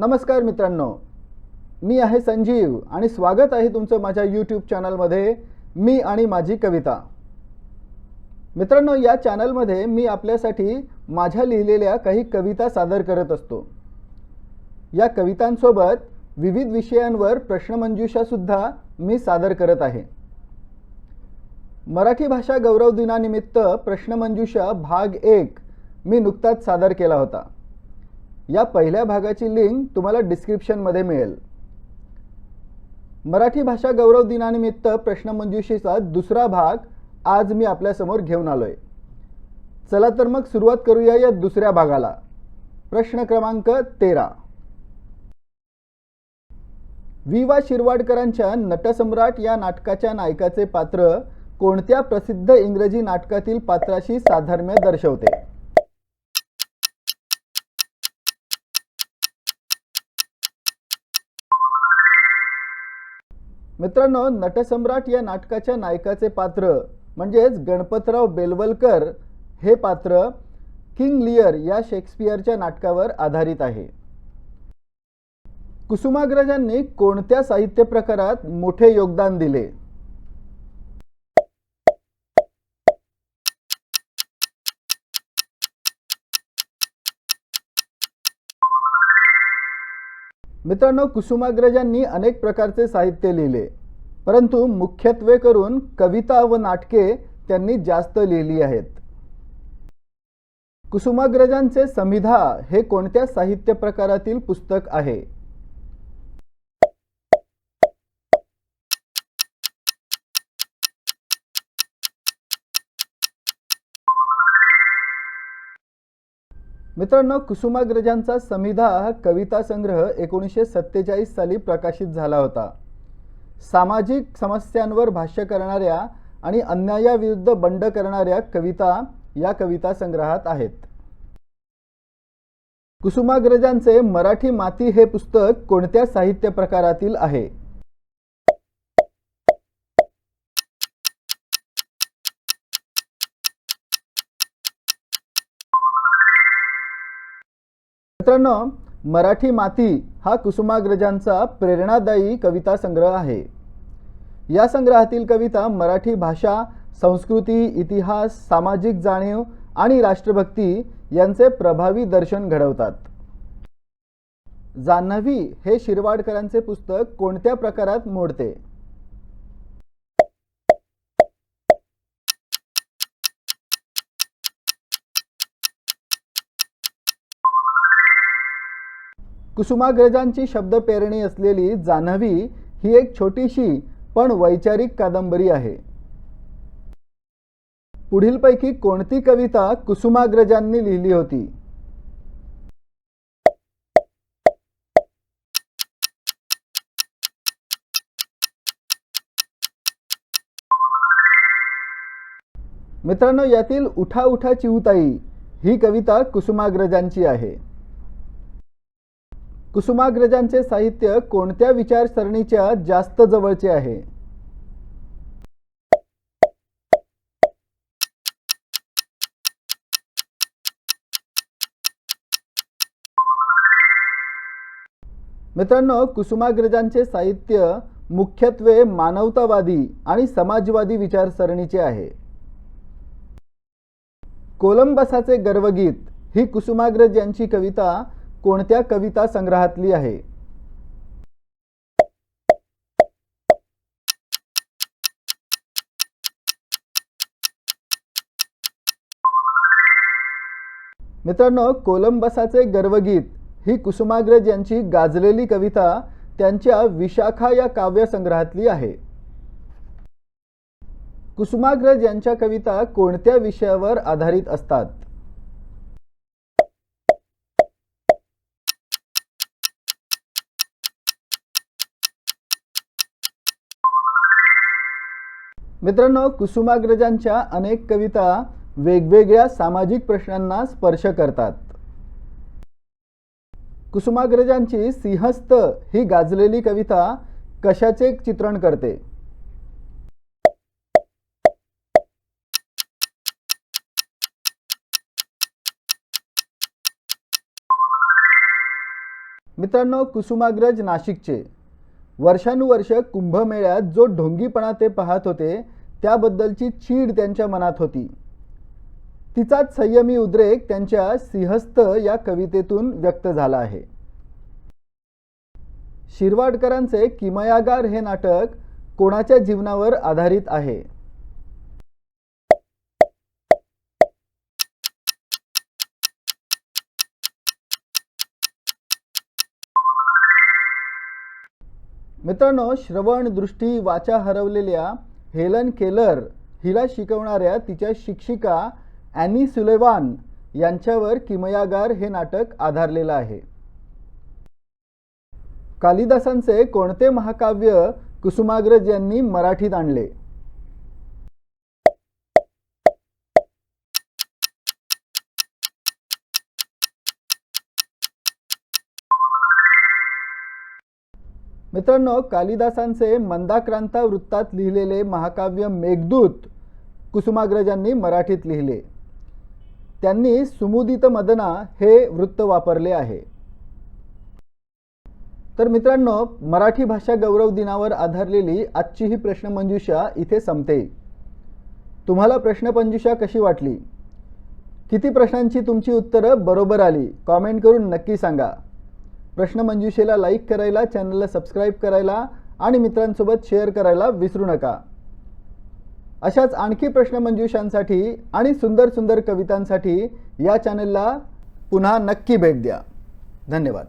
नमस्कार मित्रांनो. मी आहे संजीव आणि स्वागत आहे तुमचं माझ्या यूट्यूब चॅनलमध्ये मी आणि माझी कविता. मित्रांनो या चॅनलमध्ये मी आपल्यासाठी माझ्या लिहिलेल्या काही कविता सादर करत असतो. या कवितांसोबत विविध विषयांवर प्रश्नमंजुषासुद्धा मी सादर करत आहे. मराठी भाषा गौरव दिनानिमित्त प्रश्नमंजुषा भाग एक मी नुकताच सादर केला होता. या पहिल्या भागाची लिंक तुम्हाला डिस्क्रिप्शनमध्ये मिळेल. मराठी भाषा गौरव दिनानिमित्त प्रश्नमंजुषेचा दुसरा भाग आज मी आपल्यासमोर घेऊन आलो आहे चला तर मग सुरुवात करूया या दुसऱ्या भागाला. प्रश्न क्रमांक तेरा. वि वा शिरवाडकरांच्या नटसम्राट या नाटकाच्या नायकाचे पात्र कोणत्या प्रसिद्ध इंग्रजी नाटकातील पात्राशी साधर्म्य दर्शवते? मित्रांनो नटसम्राट या नाटकाच्या नायकाचे पात्र म्हणजेच गणपतराव बेलवलकर हे पात्र किंग लिअर या शेक्सपियरच्या नाटकावर आधारित आहे. कुसुमाग्रजांनी कोणत्या साहित्य प्रकारात मोठे योगदान दिले? मित्रांनो कुसुमाग्रजांनी अनेक प्रकारचे साहित्य लिहिले परंतु मुख्यत्वे करून कविता व नाटके त्यांनी जास्त लिहिली आहेत. कुसुमाग्रजांचे समिधा हे कोणत्या साहित्य प्रकारातील पुस्तक आहे? मित्रांनो कुसुमाग्रजांचा समिधा हा कविता संग्रह एकोणीसशे सत्तेचाळीस साली प्रकाशित झाला होता. सामाजिक समस्यांवर भाष्य करणाऱ्या आणि अन्यायाविरुद्ध बंड करणाऱ्या कविता या कविता संग्रहात आहेत. कुसुमाग्रजांचे मराठी माती हे पुस्तक कोणत्या साहित्य प्रकारातील आहे? मित्रांनो मराठी माती हा कुसुमाग्रजांचा प्रेरणादायी कविता संग्रह आहे. या संग्रहातील कविता मराठी भाषा संस्कृती इतिहास सामाजिक जाणीव आणि राष्ट्रभक्ती यांचे प्रभावी दर्शन घडवतात. जान्हवी हे शिरवाडकरांचे पुस्तक कोणत्या प्रकारात मोडते? कुसुमाग्रजांची शब्दपेरणी असलेली जान्हवी ही एक छोटीशी पण वैचारिक कादंबरी आहे. पुढीलपैकी कोणती कविता कुसुमाग्रजांनी लिहिली होती? मित्रांनो यातील उठा उठा चिवताई ही कविता कुसुमाग्रजांची आहे. कुसुमाग्रजांचे साहित्य कोणत्या विचारसरणीच्या जास्त जवळचे आहे? मित्रांनो कुसुमाग्रजांचे साहित्य मुख्यत्वे मानवतावादी आणि समाजवादी विचारसरणीचे आहे. कोलंबसाचे गर्वगीत ही कुसुमाग्रज यांची कविता कोणत्या कविता संग्रहातली आहे? मित्रांनो कोलंबसाचे गर्वगीत ही कुसुमाग्रज यांची गाजलेली कविता त्यांच्या विशाखा या काव्यसंग्रहातली आहे. कुसुमाग्रज यांच्या कविता कोणत्या विषयावर आधारित असतात? मित्रांनो कुसुमाग्रजांच्या अनेक कविता वेगवेगळ्या सामाजिक प्रश्नांना स्पर्श करतात. कुसुमाग्रजांची सिंहस्थ ही गाजलेली कविता कशाचे चित्रण करते? मित्रांनो कुसुमाग्रज नाशिकचे. वर्षानुवर्ष कुंभमेळ्यात जो ढोंगीपणा ते पाहत होते त्याबद्दलची चीड त्यांच्या मनात होती. तिचाच संयमी उद्रेक त्यांच्या सिंहस्थ या कवितेतून व्यक्त झाला आहे. शिरवाडकरांचे किमयागार हे नाटक कोणाच्या जीवनावर आधारित आहे? मित्रांनो श्रवण दृष्टी वाचा हरवलेल्या हेलन केलर हिला शिकवणाऱ्या तिच्या शिक्षिका ॲनी सुलेवान यांच्यावर किमयागार हे नाटक आधारलेलं आहे. कालिदासांचे कोणते महाकाव्य कुसुमाग्रज यांनी मराठीत आणले? मित्रांनो कालिदासांचे मंदाक्रांता वृत्तात लिहिलेले महाकाव्य मेघदूत कुसुमाग्रजांनी मराठीत लिहिले. त्यांनी सुमुदित मदना हे वृत्त वापरले आहे. तर मित्रांनो मराठी भाषा गौरव दिनावर आधारलेली आजची ही प्रश्नमंजुषा इथे संपते. तुम्हाला प्रश्नमंजुषा कशी वाटली? किती प्रश्नांची तुमची उत्तरं बरोबर आली? कॉमेंट करून नक्की सांगा. प्रश्नमंजुषेला लाईक करायला चॅनलला सबस्क्राईब करायला आणि मित्रांसोबत शेअर करायला विसरू नका. अशाच आणखी प्रश्नमंजुषांसाठी आणि सुंदर सुंदर कवितांसाठी या चॅनलला पुन्हा नक्की भेट द्या. धन्यवाद.